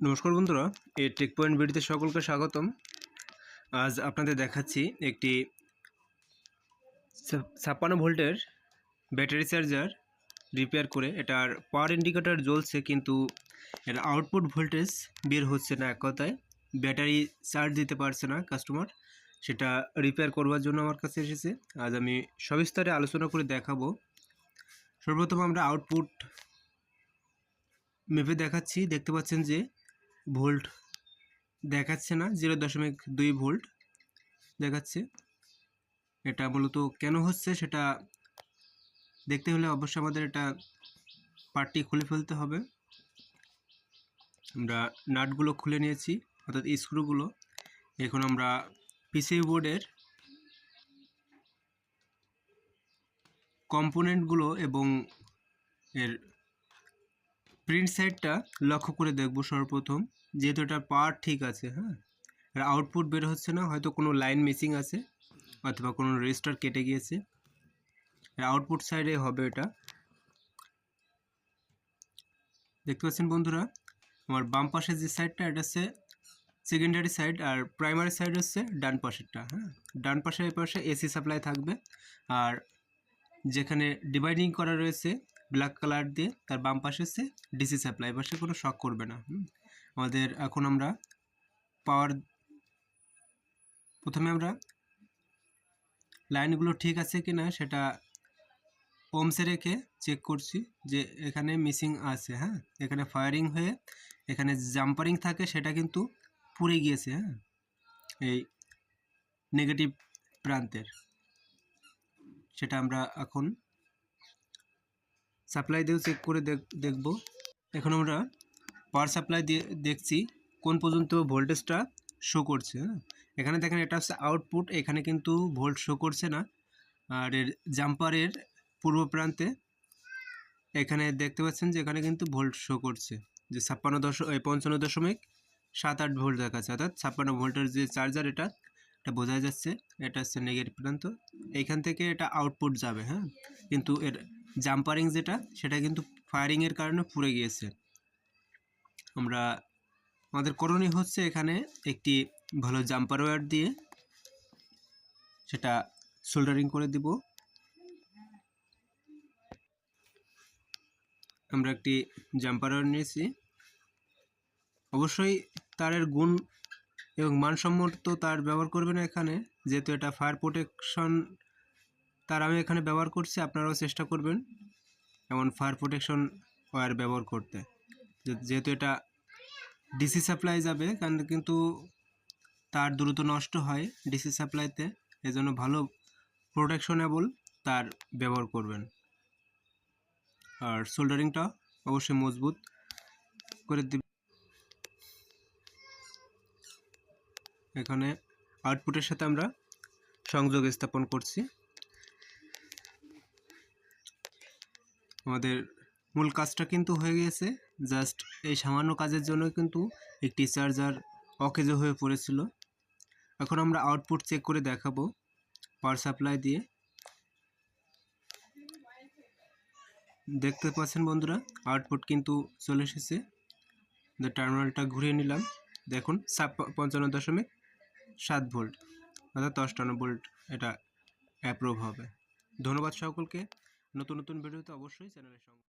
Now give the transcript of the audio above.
নমস্কার বন্ধুরা, এই টেক পয়েন্ট ভিডিওতে সকলকে স্বাগতম। আজ আপনাদের দেখাচ্ছি একটি ছাপ্পান্ন ভোল্টের ব্যাটারি চার্জার রিপেয়ার করে। এটার পাওয়ার ইন্ডিকেটর জ্বলছে কিন্তু এর আউটপুট ভোল্টেজ বের হচ্ছে না এক কথায়। ব্যাটারি চার্জ দিতে পারছে না কাস্টমার সেটা রিপেয়ার করবার জন্য আমার কাছে এসেছে। আজ আমি সবিস্তারে আলোচনা করে দেখাবো। সর্বপ্রথম আমরা আউটপুট মেপে দেখাচ্ছি। দেখতে পাচ্ছেন যে ভোল্ট দেখাচ্ছে না, জিরো দশমিক দুই ভোল্ট দেখাচ্ছে। এটা মূলত কেন হচ্ছে সেটা দেখতে হলে অবশ্যই আমাদের এটা পার্টটি খুলে ফেলতে হবে। আমরা নাটগুলো খুলে নিয়েছি, অর্থাৎ স্ক্রুগুলো। এখন আমরা পিসি বোর্ডের কম্পোনেন্টগুলো এবং এর প্রিন্ট সাইডটা লক্ষ্য করে দেখব সর্বপ্রথম। যেহেতু এটা পাওয়ার ঠিক আছে হ্যাঁ? আউটপুট বের হচ্ছে না, হয়তো কোনো লাইন মিসিং আছে, অথবা কোনো রেজিস্টার কেটে গিয়েছে। আউটপুট সাইডে হবে এটা। দেখতে পাচ্ছেন বন্ধুরা, আমার বাম পাশের যে সাইডটা এটা হচ্ছে সেকেন্ডারি সাইড আর প্রাইমারি সাইড হচ্ছে ডান পাশেরটা হ্যাঁ? ডান পাশে এই পাশে এসি সাপ্লাই থাকবে। আর যেখানে ডিভাইডিং করা রয়েছে ব্ল্যাক কালার দিয়ে তার বাম পাশে হচ্ছে ডিসি সাপ্লাই পাশে কোনো শক করবে না আমাদের এখন আমরা পাওয়ার প্রথমে আমরা লাইনগুলো ঠিক আছে কি না সেটা ওমসে রেখে চেক করছি যে এখানে মিসিং আছে হ্যাঁ? এখানে ফায়ারিং হয়ে এখানে জাম্পারিং থাকে সেটা কিন্তু পুড়ে গিয়েছে হ্যাঁ? এই নেগেটিভ প্রান্তের, সেটা আমরা এখন সাপ্লাই দিয়েও চেক করে দেখ- দেখব। এখন আমরা পাওয়ার সাপ্লাই দিয়ে দেখছি কোন পর্যন্ত ভোল্টেজটা শো করছে হ্যাঁ? এখানে দেখেন এটা হচ্ছে আউটপুট এখানে কিন্তু ভোল্ট শো করছে না। আর এর জাম্পারের পূর্ব প্রান্তে এখানে দেখতে পাচ্ছেন যে এখানে কিন্তু ভোল্ট শো করছে, যে ছাপ্পান্ন দশ পঞ্চান্ন দশমিক সাত আট ভোল্ট দেখাচ্ছে। অর্থাৎ ছাপ্পান্ন ভোল্টের যে চার্জার এটা এটা বোঝা যাচ্ছে এটা হচ্ছে নেগেটিভ প্রান্ত। এইখান থেকে এটা আউটপুট যাবে হ্যাঁ? কিন্তু এর জাম্পারিং যেটা, সেটা কিন্তু ফায়ারিংয়ের কারণে পুড়ে গিয়েছে। আমরা, আমাদের করণীয় হচ্ছে এখানে একটি ভালো জাম্পার ওয়্যার দিয়ে সেটা সোল্ডারিং করে দিব। আমরা একটি জাম্পার ওয়্যার নিয়েছি। অবশ্যই তারের গুণ এবং মানসম্মত তার ব্যবহার করবেন এখানে, যেহেতু এটা ফায়ার প্রোটেকশন তার আমি এখানে ব্যবহার করছি, আপনারাও চেষ্টা করবেন এমন ফায়ার প্রোটেকশন ওয়্যার ব্যবহার করতে। যেহেতু এটা ডিসি সাপ্লাই যাবে, কারণ কিন্তু তার দ্রুত নষ্ট হয় ডিসি সাপ্লাইতে এজন্য ভালো প্রোটেকশনেবল তার ব্যবহার করবেন। আর সোল্ডারিংটা অবশ্যই মজবুত করে দিবেন এখানে আউটপুটের সাথে আমরা সংযোগ স্থাপন করছি। আমাদের মূল কাজটা কিন্তু হয়ে গিয়েছে। জাস্ট এই সামান্য কাজের জন্য কিন্তু একটি চার্জার অকেজ হয়ে পড়েছিল। এখন আমরা আউটপুট চেক করে দেখাবো পাওয়ার সাপ্লাই দিয়ে। দেখতে পাচ্ছেন বন্ধুরা আউটপুট কিন্তু চলে এসেছে। টার্মিনালটা ঘুরিয়ে নিলাম। দেখুন পঞ্চান্ন দশমিক সাত ভোল্ট অর্থাৎ অষ্টান্ন ভোল্ট এটা অ্যাপ্রুভ হবে। ধন্যবাদ সকলকে। নতুন নতুন ভিডিওতে অবশ্যই চ্যানেলের সঙ্গে